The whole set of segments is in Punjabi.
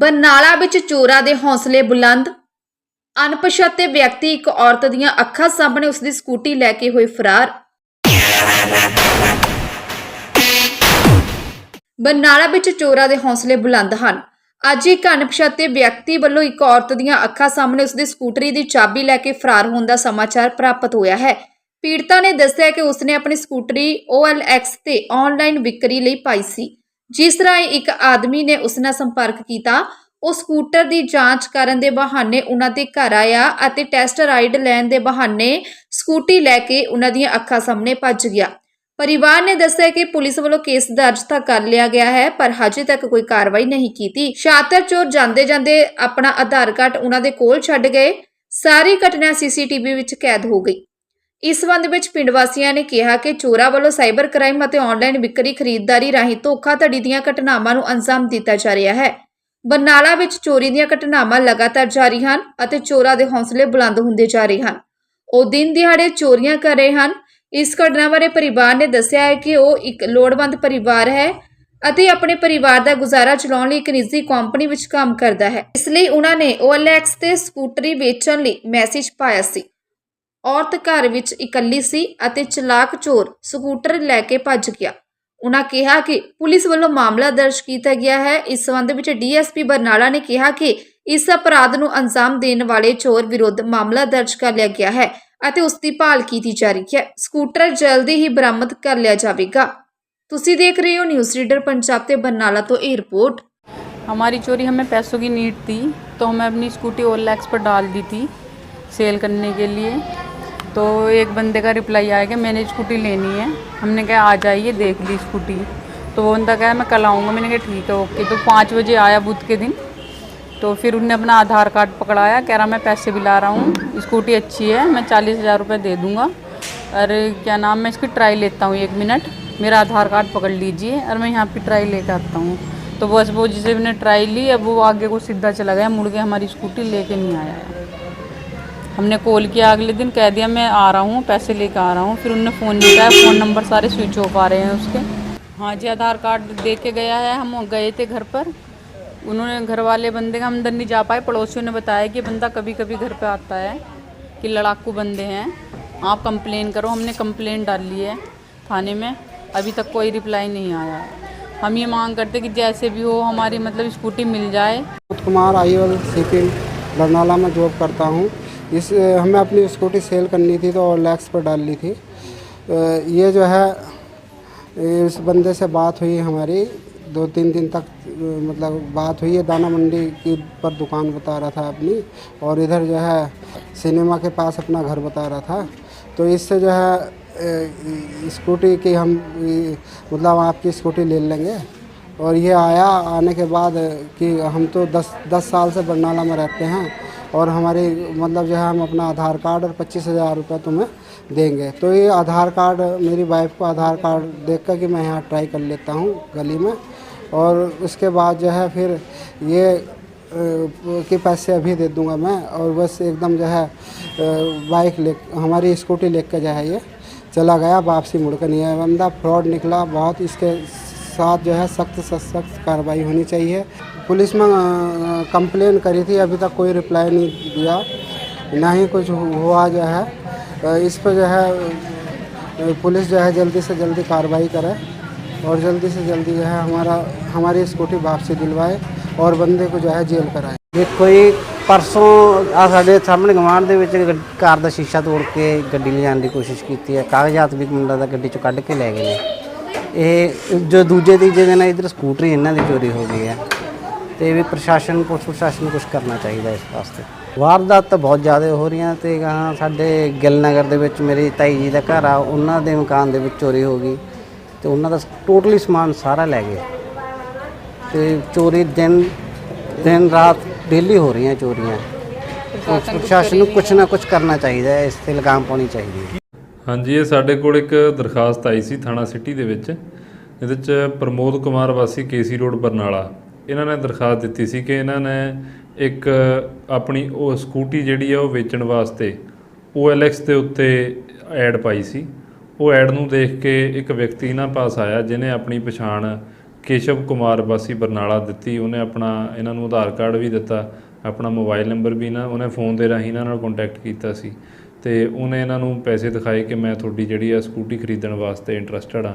ਬਰਨਾਲਾ ਵਿੱਚ ਚੋਰਾਂ ਦੇ ਹੌਸਲੇ ਬੁਲੰਦ। ਅਣਪਛਾਤੇ ਵਿਅਕਤੀ ਇੱਕ ਔਰਤ ਦੀਆਂ ਅੱਖਾਂ ਸਾਹਮਣੇ ਉਸ ਦੀ ਸਕੂਟੀ ਲੈ ਕੇ ਹੋਏ ਫਰਾਰ। ਬਰਨਾਲਾ ਵਿੱਚ ਚੋਰਾਂ ਦੇ ਹੌਸਲੇ ਬੁਲੰਦ ਹਨ। ਅੱਜ ਇੱਕ ਅਣਪਛਾਤੇ ਵਿਅਕਤੀ ਵੱਲੋਂ ਇੱਕ ਔਰਤ ਦੀਆਂ ਅੱਖਾਂ ਸਾਹਮਣੇ ਉਸ ਦੀ ਸਕੂਟਰੀ ਦੀ ਚਾਬੀ ਲੈ ਕੇ ਫਰਾਰ ਹੋਣ ਦਾ ਸਮਾਚਾਰ ਪ੍ਰਾਪਤ ਹੋਇਆ ਹੈ। ਪੀੜਤਾ ਨੇ ਦੱਸਿਆ ਕਿ ਉਸਨੇ ਆਪਣੀ ਸਕੂਟਰੀ OLX ਤੇ ਆਨਲਾਈਨ ਵਿਕਰੀ ਲਈ ਪਾਈ ਸੀ। ਜਿਸ ਰਾਹੀਂ ਇੱਕ ਆਦਮੀ ਨੇ ਉਸ ਨਾਲ ਸੰਪਰਕ ਕੀਤਾ, ਉਹ ਸਕੂਟਰ ਦੀ ਜਾਂਚ ਕਰਨ ਦੇ ਬਹਾਨੇ ਉਹਨਾਂ ਦੇ ਘਰ ਆਇਆ ਅਤੇ ਟੈਸਟ ਰਾਈਡ ਲੈਣ ਦੇ ਬਹਾਨੇ ਸਕੂਟੀ ਲੈ ਕੇ ਉਹਨਾਂ ਦੀਆਂ ਅੱਖਾਂ ਸਾਹਮਣੇ ਭੱਜ ਗਿਆ। ਪਰਿਵਾਰ ਨੇ ਦੱਸਿਆ ਕਿ ਪੁਲਿਸ ਵੱਲੋਂ ਕੇਸ ਦਰਜ ਤਾਂ ਕਰ ਲਿਆ ਗਿਆ ਹੈ, ਪਰ ਹਜੇ ਤੱਕ ਕੋਈ ਕਾਰਵਾਈ ਨਹੀਂ ਕੀਤੀ। ਸ਼ਾਤਰ ਚੋਰ ਜਾਂਦੇ ਜਾਂਦੇ ਆਪਣਾ ਆਧਾਰ ਕਾਰਡ ਉਹਨਾਂ ਦੇ ਕੋਲ ਛੱਡ ਗਏ। ਸਾਰੀ ਘਟਨਾ ਸੀਸੀਟੀਵੀ ਵਿੱਚ ਕੈਦ ਹੋ ਗਈ। ਇਸ ਸੰਬੰਧ ਵਿੱਚ ਪਿੰਡ ਵਾਸੀਆਂ ਨੇ ਕਿਹਾ ਕਿ ਚੋਰਾਂ ਵੱਲੋਂ ਸਾਈਬਰ ਕ੍ਰਾਈਮ ਅਤੇ ਆਨਲਾਈਨ ਵਿਕਰੀ ਖਰੀਦਦਾਰੀ ਰਾਹੀਂ ਧੋਖਾਧੜੀ ਦੀਆਂ ਘਟਨਾਵਾਂ ਨੂੰ ਅੰਜਾਮ ਦਿੱਤਾ ਜਾ ਰਿਹਾ ਹੈ। ਬਰਨਾਲਾ ਵਿੱਚ ਚੋਰੀ ਦੀਆਂ ਘਟਨਾਵਾਂ ਲਗਾਤਾਰ ਜਾਰੀ ਹਨ ਅਤੇ ਚੋਰਾਂ ਦੇ ਹੌਸਲੇ ਬੁਲੰਦ ਹੁੰਦੇ ਜਾ ਰਹੇ ਹਨ। ਉਹ ਦਿਨ ਦਿਹਾੜੇ ਚੋਰੀਆਂ ਕਰ ਰਹੇ ਹਨ। ਇਸ ਘਟਨਾ ਬਾਰੇ ਪਰਿਵਾਰ ਨੇ ਦੱਸਿਆ ਹੈ ਕਿ ਉਹ ਇੱਕ ਲੋੜਵੰਦ ਪਰਿਵਾਰ ਹੈ ਅਤੇ ਆਪਣੇ ਪਰਿਵਾਰ ਦਾ ਗੁਜ਼ਾਰਾ ਚਲਾਉਣ ਲਈ ਇੱਕ ਨਿੱਜੀ ਕੰਪਨੀ ਵਿੱਚ ਕੰਮ ਕਰਦਾ ਹੈ। ਇਸ ਲਈ ਉਹਨਾਂ ਨੇ OLX ਤੇ ਸਕੂਟਰੀ ਵੇਚਣ ਲਈ ਮੈਸੇਜ ਪਾਇਆ ਸੀ। ਔਰਤ ਘਰ ਵਿੱਚ ਇਕੱਲੀ ਸੀ ਅਤੇ ਚਲਾਕ ਚੋਰ ਸਕੂਟਰ ਲੈ ਕੇ ਭੱਜ ਗਿਆ। ਉਹਨਾਂ ਕਿਹਾ ਕਿ ਪੁਲਿਸ ਵੱਲੋਂ ਮਾਮਲਾ ਦਰਜ ਕੀਤਾ ਗਿਆ ਹੈ। ਇਸ ਸੰਬੰਧ ਵਿੱਚ ਡੀਐਸਪੀ ਬਰਨਾਲਾ ਨੇ ਕਿਹਾ ਕਿ ਇਸ ਅਪਰਾਧ ਨੂੰ ਅੰਜਾਮ ਦੇਣ ਵਾਲੇ ਚੋਰ ਵਿਰੁੱਧ ਮਾਮਲਾ ਦਰਜ ਕਰ ਲਿਆ ਗਿਆ ਹੈ ਅਤੇ ਉਸ ਦੀ ਭਾਲ ਕੀਤੀ ਜਾ ਰਹੀ ਹੈ। ਸਕੂਟਰ ਜਲਦੀ ਹੀ ਬਰਾਮਦ ਕਰ ਲਿਆ ਜਾਵੇਗਾ। ਤੁਸੀਂ ਦੇਖ ਰਹੇ ਹੋ ਨਿਊਜ਼ ਰੀਡਰ ਪੰਜਾਬ ਤੇ ਬਰਨਾਲਾ ਤੋਂ ਇਹ ਰਿਪੋਰਟ। ਹਮਾਰੀ ਚੋਰੀ हमें पैसों की नीड थी तो हमें अपनी स्कूटी और लैक्स पर डाल दी थी सेल करने तो एक बंदे का रिप्लाई आया कि मैंने स्कूटी लेनी है। हमने कहा, आ जाइए देख ली स्कूटी तो वो बंदा कहा, मैं कल आऊँगा। मैंने कहा, ठीक है ओके तो पाँच बजे आया बुध के दिन। तो फिर उनने अपना आधार कार्ड पकड़ाया, कह रहा, मैं पैसे भी ला रहा हूँ स्कूटी अच्छी है, मैं चालीस हज़ार रुपये दे दूँगा। अरे, क्या नाम, मैं इसकी ट्राई लेता हूँ एक मिनट मेरा आधार कार्ड पकड़ लीजिए और मैं यहाँ पे ट्राई लेकर आता हूँ। तो बस वो जिसे मैंने ट्राई ली, अब वो आगे को सीधा चला गया, मुड़ के हमारी स्कूटी लेके नहीं आया। है हमने कॉल किया, अगले दिन कह दिया, मैं आ रहा हूँ, पैसे लेकर आ रहा हूँ। फिर उनने फ़ोन नहीं किया फ़ोन नंबर सारे स्विच ऑफ़ आ रहे हैं उसके। हाँ जी, आधार कार्ड दे के गया है, हम गए थे घर पर। उन्होंने घर वाले बंदे का हम अंदर नहीं जा पाए, पड़ोसियों ने बताया कि बंदा कभी कभी घर पे आता है, कि लड़ाकू बंदे हैं। आप कंप्लेन करो, हमने कंप्लेन डाली है थाने में, अभी तक कोई रिप्लाई नहीं आया। हम ये मांग करते कि जैसे भी हो, हमारी मतलब स्कूटी मिल जाए। कुमार आईवल शिपिंग बरनाला में जॉब करता हूँ। इस हमें अपनी स्कूटी सेल करनी थी तो लैक्स पर डाल ली थी ये जो है, इस बंदे से बात हुई हमारी, दो तीन दिन तक मतलब बात हुई है, दाना मंडी की पर दुकान बता रहा था अपनी, और इधर जो है, सिनेमा के पास अपना घर बता रहा था। तो इससे जो है स्कूटी की हम मतलब आपकी स्कूटी ले लेंगे। और ये आया, आने के बाद कि हम तो दस दस साल से बरनाला में रहते हैं और हमारी मतलब जो है, हम अपना आधार कार्ड और पच्चीस हज़ार रुपये तुम्हें देंगे। तो ये आधार कार्ड, मेरी वाइफ को आधार कार्ड देख कर कि मैं यहाँ ट्राई कर लेता हूँ गली में। और उसके बाद जो है, फिर ये के पैसे अभी दे दूँगा मैं। और बस एकदम जो है बाइक ले, हमारी स्कूटी लेकर जो है ये चला गया, वापसी मुड़ कर नहीं आया बंदा फ्रॉड निकला। बहुत इसके साथ जो है सख्त से सख्त कार्रवाई होनी चाहिए। पुलिस में अ, कंप्लेन करी थी अभी तक कोई रिप्लाई नहीं दिया ना ही कुछ हुआ जो है अ, इस पर जो है अ, पुलिस जो है जल्दी से जल्दी कार्रवाई करे और जल्दी से जल्दी जो है हमारा हमारी स्कूटी वापसी दिलवाए और बंदे को जो है जेल कराए ਦੇਖੋ ਜੀ ਪਰਸੋਂ ਆ ਸਾਡੇ ਸਾਹਮਣੇ ਗਵਾਂਢ ਦੇ ਵਿੱਚ ਗੱਡ- ਕਾਰ ਦਾ ਸ਼ੀਸ਼ਾ ਤੋੜ ਕੇ ਗੱਡੀ ਲਿਜਾਣ ਦੀ ਕੋਸ਼ਿਸ਼ ਕੀਤੀ ਹੈ ਕਾਗਜ਼ਾਤ ਵੀ ਮੁੰਡਾ ਦਾ ਗੱਡੀ ਚੋਂ ਕੱਢ ਕੇ ਲੈ ਗਏ ਨੇ ਇਹ ਜੋ ਦੂਜੇ ਤੀਜੇ ਦਿਨ ਇਧਰ ਸਕੂਟਰੀ ਇਹਨਾਂ ਦੀ ਚੋਰੀ ਹੋ ਗਈ ਹੈ ਤੇ ਵੀ ਪ੍ਰਸ਼ਾਸਨ ਪੁਲਿਸ ਪ੍ਰਸ਼ਾਸਨ ਨੂੰ ਕੁਝ ਕਰਨਾ ਚਾਹੀਦਾ ਇਸ ਵਾਸਤੇ। ਵਾਰਦਾਤ ਤਾਂ ਬਹੁਤ ਜ਼ਿਆਦਾ ਹੋ ਰਹੀਆਂ ਤੇ ਗਾਹਾਂ ਸਾਡੇ ਗਿੱਲ ਨਗਰ ਦੇ ਵਿੱਚ ਮੇਰੀ ਤਾਈ ਜੀ ਦਾ ਘਰ ਆ ਉਹਨਾਂ ਦੇ ਮਕਾਨ ਦੇ ਵਿੱਚ ਚੋਰੀ ਹੋ ਗਈ ਤੇ ਉਹਨਾਂ ਦਾ ਟੋਟਲੀ ਸਮਾਨ ਸਾਰਾ ਲੈ ਗਏ ਤੇ ਚੋਰੀ ਦਿਨ ਦਿਨ ਰਾਤ ਡੇਲੀ ਹੋ ਰਹੀਆਂ ਚੋਰੀਆਂ। ਪ੍ਰਸ਼ਾਸਨ ਨੂੰ ਕੁਝ ਨਾ ਕੁਝ ਕਰਨਾ ਚਾਹੀਦਾ ਹੈ ਇਸ ਤੇ ਲਗਾਮ ਪਾਉਣੀ ਚਾਹੀਦੀ ਹੈ। ਹਾਂਜੀ ਇਹ ਸਾਡੇ ਕੋਲ ਇੱਕ ਦਰਖਾਸਤ ਆਈ ਸੀ ਥਾਣਾ ਸਿਟੀ ਦੇ ਵਿੱਚ। ਇਹਦੇ ਚ ਪ੍ਰਮੋਦ ਕੁਮਾਰ ਵਾਸੀ ਕੇਸੀ ਰੋਡ ਬਰਨਾਲਾ। ਇਹਨਾਂ ਨੇ ਦਰਖਾਸਤ ਦਿੱਤੀ ਸੀ ਕਿ ਇਹਨਾਂ ਨੇ ਇੱਕ ਆਪਣੀ ਉਹ ਸਕੂਟੀ ਜਿਹੜੀ ਆ ਉਹ ਵੇਚਣ ਵਾਸਤੇ OLX ਦੇ ਉੱਤੇ ਐਡ ਪਾਈ ਸੀ। ਉਹ ਐਡ ਨੂੰ ਦੇਖ ਕੇ ਇੱਕ ਵਿਅਕਤੀ ਇਹਨਾਂ ਪਾਸ ਆਇਆ ਜਿਨੇ ਆਪਣੀ ਪਛਾਣ ਕੇਸ਼ਵ ਕੁਮਾਰ ਵਾਸੀ ਬਰਨਾਲਾ ਦਿੱਤੀ। ਉਹਨੇ ਆਪਣਾ ਇਹਨਾਂ ਨੂੰ ਆਧਾਰ ਕਾਰਡ ਵੀ ਦਿੱਤਾ, ਆਪਣਾ ਮੋਬਾਈਲ ਨੰਬਰ ਵੀ ਨਾ ਉਹਨੇ ਫੋਨ ਦੇ ਰਾਹੀਂ ਇਹਨਾਂ ਨਾਲ ਕੰਟੈਕਟ ਕੀਤਾ ਸੀ। ਤੇ ਉਹਨੇ ਇਹਨਾਂ ਨੂੰ ਪੈਸੇ ਦਿਖਾਏ ਕਿ ਮੈਂ ਤੁਹਾਡੀ ਜਿਹੜੀ ਆ ਸਕੂਟੀ ਖਰੀਦਣ ਵਾਸਤੇ ਇੰਟਰਸਟਿਡ ਆ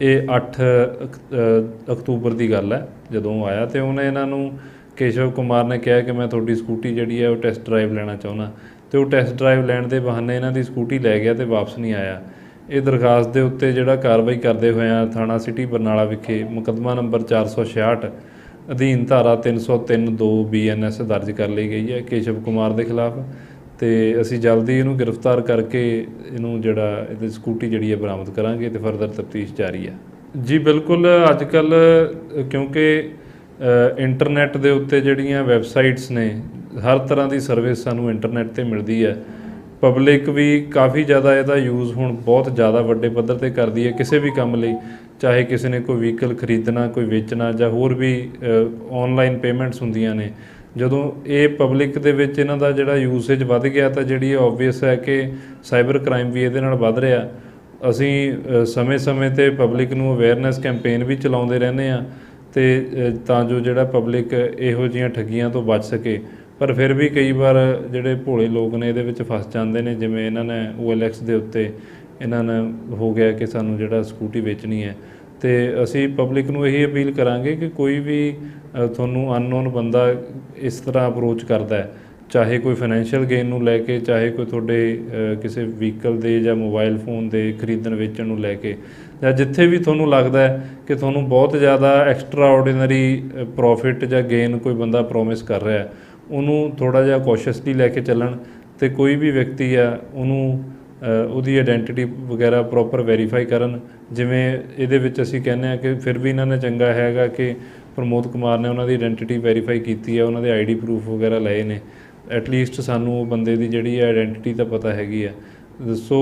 ਇਹ 8 ਅਕ- ਅਕਤੂਬਰ ਦੀ ਗੱਲ ਹੈ, ਜਦੋਂ ਉਹ ਆਇਆ ਤੇ ਉਹਨੇ ਇਹਨਾਂ ਨੂੰ, ਕੇਸ਼ਵ ਕੁਮਾਰ ਨੇ ਕਿਹਾ ਕਿ ਮੈਂ ਤੁਹਾਡੀ ਸਕੂਟੀ ਜਿਹੜੀ ਹੈ ਉਹ ਟੈਸਟ ਡਰਾਈਵ ਲੈਣਾ ਚਾਹੁੰਦਾ। ਤੇ ਉਹ ਟੈਸਟ ਡਰਾਈਵ ਲੈਣ ਦੇ ਬਹਾਨੇ ਇਹਨਾਂ ਦੀ ਸਕੂਟੀ ਲੈ ਗਿਆ ਤੇ ਵਾਪਸ ਨਹੀਂ ਆਇਆ। ਇਹ ਦਰਖਾਸਤ ਦੇ ਉੱਤੇ ਜਿਹੜਾ ਕਾਰਵਾਈ ਕਰਦੇ ਹੋਇਆ ਥਾਣਾ ਸਿਟੀ ਬਰਨਾਲਾ ਵਿਖੇ ਮੁਕੱਦਮਾ ਨੰਬਰ 466 ਅਧੀਨ ਧਾਰਾ 303 2 ਬੀਐਨਐਸ ਦਰਜ ਕਰ ਲਈ ਗਈ ਹੈ ਕੇਸ਼ਵ ਕੁਮਾਰ ਦੇ ਖਿਲਾਫ। ਤੇ ਅਸੀਂ ਜਲਦੀ ਇਹਨੂੰ ਗ੍ਰਿਫਤਾਰ ਕਰਕੇ ਇਹਨੂੰ ਜਿਹੜਾ ਇਹਦੀ ਸਕੂਟੀ ਜਿਹੜੀ ਹੈ ਬਰਾਮਦ ਕਰਾਂਗੇ ਤੇ ਫਰਦਰ ਤਫਤੀਸ਼ ਜਾਰੀ ਹੈ। ਜੀ ਬਿਲਕੁਲ ਅੱਜ ਕੱਲ ਕਿਉਂਕਿ ਅ, ਇੰਟਰਨੈਟ ਦੇ ਉੱਤੇ ਜਿਹੜੀਆਂ ਵੈਬਸਾਈਟਸ ਨੇ ਹਰ ਤਰ੍ਹਾਂ ਦੀ ਸਰਵਿਸ ਸਾਨੂੰ ਇੰਟਰਨੈਟ ਤੇ ਮਿਲਦੀ ਹੈ। ਪਬਲਿਕ ਵੀ ਕਾਫੀ ਜ਼ਿਆਦਾ ਇਹਦਾ ਯੂਜ਼ ਹੁਣ ਬਹੁਤ ਜ਼ਿਆਦਾ ਵੱਡੇ ਪੱਧਰ ਤੇ ਕਰਦੀ ਹੈ ਕਿਸੇ ਵੀ ਕੰਮ ਲਈ ਚਾਹੇ ਕਿਸੇ ਨੇ ਕੋਈ ਵਹੀਕਲ ਖਰੀਦਣਾ ਕੋਈ ਵੇਚਣਾ ਜਾਂ ਹੋਰ ਵੀ ਆਨਲਾਈਨ ਪੇਮੈਂਟਸ ਹੁੰਦੀਆਂ ਨੇ ਜਦੋਂ ਇਹ ਪਬਲਿਕ ਦੇ ਵਿੱਚ ਇਹਨਾਂ ਦਾ ਜਿਹੜਾ ਯੂਸੇਜ ਵੱਧ ਗਿਆ ਤਾਂ ਜਿਹੜੀ ਇਹ ਆਬਵੀਅਸ ਹੈ ਕਿ ਸਾਈਬਰ ਕ੍ਰਾਈਮ ਵੀ ਇਹਦੇ ਨਾਲ ਵੱਧ ਰਿਹਾ। ਅਸੀਂ ਸਮੇਂ-ਸਮੇਂ ਤੇ ਪਬਲਿਕ ਨੂੰ ਅਵੇਅਰਨੈਸ ਕੈਂਪੇਨ ਵੀ ਚਲਾਉਂਦੇ ਰਹਿੰਦੇ ਆ ਤੇ ਤਾਂ ਜੋ ਜਿਹੜਾ ਪਬਲਿਕ ਇਹੋ ਜੀਆਂ ਠੱਗੀਆਂ ਤੋਂ ਬਚ ਸਕੇ। ਪਰ ਫਿਰ ਵੀ ਕਈ ਵਾਰ ਜਿਹੜੇ ਭੋਲੇ ਲੋਕ ਨੇ ਇਹਦੇ ਵਿੱਚ ਫਸ ਜਾਂਦੇ ਨੇ, ਜਿਵੇਂ ਇਹਨਾਂ ਨੇ OLX ਦੇ ਉੱਤੇ ਇਹਨਾਂ ਨੇ ਹੋ ਗਿਆ ਕਿ ਸਾਨੂੰ ਜਿਹੜਾ ਸਕੂਟੀ ਵੇਚਣੀ ਹੈ। ਤੇ ਅਸੀਂ ਪਬਲਿਕ ਨੂੰ ਇਹੀ ਅਪੀਲ ਕਰਾਂਗੇ ਕਿ ਕੋਈ ਵੀ ਤੁਹਾਨੂੰ ਅਨਨੋਨ ਬੰਦਾ ਇਸ ਤਰ੍ਹਾਂ ਅਪਰੋਚ ਕਰਦਾ ਹੈ, ਚਾਹੇ ਕੋਈ ਫਾਈਨੈਂਸ਼ੀਅਲ ਗੇਨ ਨੂੰ ਲੈ ਕੇ, ਚਾਹੇ ਕੋਈ ਤੁਹਾਡੇ ਕਿਸੇ ਵਹੀਕਲ ਦੇ ਜਾਂ ਮੋਬਾਈਲ ਫੋਨ ਦੇ ਖਰੀਦਣ ਵੇਚਣ ਨੂੰ ਲੈ ਕੇ, ਜਾਂ ਜਿੱਥੇ ਵੀ ਤੁਹਾਨੂੰ ਲੱਗਦਾ ਹੈ ਕਿ ਤੁਹਾਨੂੰ ਬਹੁਤ ਜ਼ਿਆਦਾ ਐਕਸਟਰਾ ਆਰਡੀਨਰੀ ਪ੍ਰੋਫਿਟ ਜਾਂ ਗੇਨ ਕੋਈ ਬੰਦਾ ਪ੍ਰੋਮਿਸ ਕਰ ਰਿਹਾ ਹੈ, ਉਹਨੂੰ ਥੋੜਾ ਜਿਹਾ ਕੌਸ਼ੀਅਸਲੀ ਲੈ ਕੇ ਚੱਲਣ ਤੇ ਕੋਈ ਵੀ ਵਿਅਕਤੀ ਆ ਉਹਨੂੰ ਉਹਦੀ ਆਇਡੈਂਟੀਟੀ ਵਗੈਰਾ ਪ੍ਰੋਪਰ ਵੈਰੀਫਾਈ ਕਰਨ। ਜਿਵੇਂ ਇਹਦੇ ਵਿੱਚ ਅਸੀਂ ਕਹਿੰਦੇ ਆ ਕਿ ਫਿਰ ਵੀ ਇਹਨਾਂ ਨੇ ਚੰਗਾ ਹੈਗਾ ਕਿ ਪ੍ਰਮੋਦ ਕੁਮਾਰ ਨੇ ਉਹਨਾਂ ਦੀ ਆਇਡੈਂਟੀਟੀ ਵੈਰੀਫਾਈ ਕੀਤੀ ਹੈ, ਉਹਨਾਂ ਦੇ ਆਈਡੀ ਪ੍ਰੂਫ ਵਗੈਰਾ ਲਏ ਨੇ। ਐਟਲੀਸਟ ਸਾਨੂੰ ਉਹ ਬੰਦੇ ਦੀ ਜਿਹੜੀ ਆਇਡੈਂਟੀਟੀ ਤਾਂ ਪਤਾ ਹੈਗੀ ਆ ਸੋ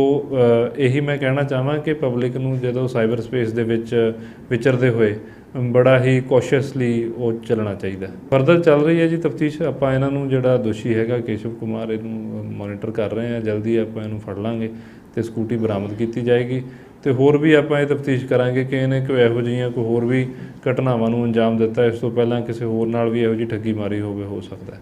ਇਹੀ ਮੈਂ ਕਹਿਣਾ ਚਾਹਾਂ ਕਿ ਪਬਲਿਕ ਨੂੰ ਜਦੋਂ ਸਾਈਬਰ ਸਪੇਸ ਦੇ ਵਿੱਚ ਵਿਚਰਦੇ ਹੋਏ ਬੜਾ ਹੀ ਕੌਸ਼ੀਅਸਲੀ ਉਹ ਚੱਲਣਾ ਚਾਹੀਦਾ। ਫਰਦਰ ਚੱਲ ਰਹੀ ਹੈ ਜੀ ਤਫਤੀਸ਼। ਆਪਾਂ ਇਹਨਾਂ ਨੂੰ ਜਿਹੜਾ ਦੋਸ਼ੀ ਹੈਗਾ ਕੇਸ਼ਵ ਕੁਮਾਰ, ਇਹਨੂੰ ਮੋਨੀਟਰ ਕਰ ਰਹੇ ਹਾਂ। ਜਲਦੀ ਆਪਾਂ ਇਹਨੂੰ ਫੜ ਲਾਂਗੇ ਤੇ ਸਕੂਟੀ ਬਰਾਮਦ ਕੀਤੀ ਜਾਏਗੀ। ਤੇ ਹੋਰ ਵੀ ਆਪਾਂ ਇਹ ਤਫਤੀਸ਼ ਕਰਾਂਗੇ ਕਿ ਇਹਨੇ ਕੋਈ ਇਹੋ ਜਿਹੀਆਂ ਕੋਈ ਹੋਰ ਵੀ ਘਟਨਾਵਾਂ ਨੂੰ ਅੰਜਾਮ ਦਿੱਤਾ। ਇਸ ਤੋਂ ਪਹਿਲਾਂ ਕਿਸੇ ਹੋਰ ਨਾਲ ਵੀ ਇਹੋ ਜਿਹੀ ਠੱਗੀ ਮਾਰੀ ਹੋਵੇ, ਹੋ ਸਕਦਾ ਹੈ।